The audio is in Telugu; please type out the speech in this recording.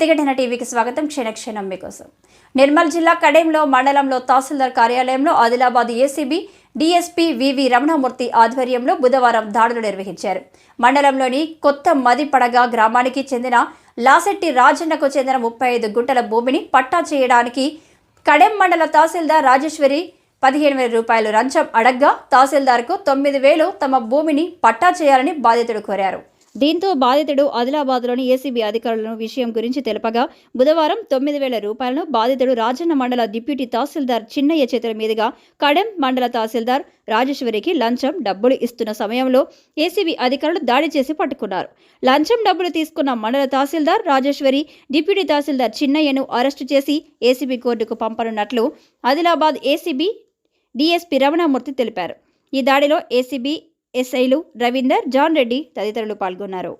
ప్రతిఘటన టీవీకి స్వాగతం. క్షణక్షణం మీకోసం. నిర్మల్ జిల్లా కడెంలో మండలంలో తహసీల్దార్ కార్యాలయంలో Adilabad ACB DSP V V Ramanamurthy ఆధ్వర్యంలో బుధవారం దాడులు నిర్వహించారు. మండలంలోని కొత్త మదిపడగ గ్రామానికి చెందిన లాసెట్టి రాజన్నకు చెందిన ముప్పై ఐదు గుంటల భూమిని పట్టా చేయడానికి కడెం మండల తహసీల్దార్ రాజేశ్వరి పదిహేను వేల రూపాయలు లంచం అడగ్గా తహసీల్దార్కు తొమ్మిది వేలు తమ భూమిని పట్టా చేయాలని బాధితుడు కోరారు. దీంతో బాధితుడు ఆదిలాబాద్లోని ఏసీబీ అధికారులను విషయం గురించి తెలపగా బుధవారం తొమ్మిది వేల రూపాయలను బాధితుడు రాజన్న మండల డిప్యూటీ తహసీల్దార్ చిన్నయ్య చేతుల మీదుగా కడెం మండల తహసీల్దార్ రాజేశ్వరికి లంచం డబ్బులు ఇస్తున్న సమయంలో ఏసీబీ అధికారులు దాడి చేసి పట్టుకున్నారు. లంచం డబ్బులు తీసుకున్న మండల తహసీల్దార్ రాజేశ్వరి డిప్యూటీ తహసీల్దార్ చిన్నయ్యను అరెస్టు చేసి ఏసీబీ కోర్టుకు పంపనున్నట్లు ఆదిలాబాద్ ఏసీబీ డీఎస్పీ రమణమూర్తి తెలిపారు. ఈ దాడిలో ఏసీబీ ఎస్ఐలు రవీందర్ జాన్ రెడ్డి తదితరులు పాల్గొన్నారు.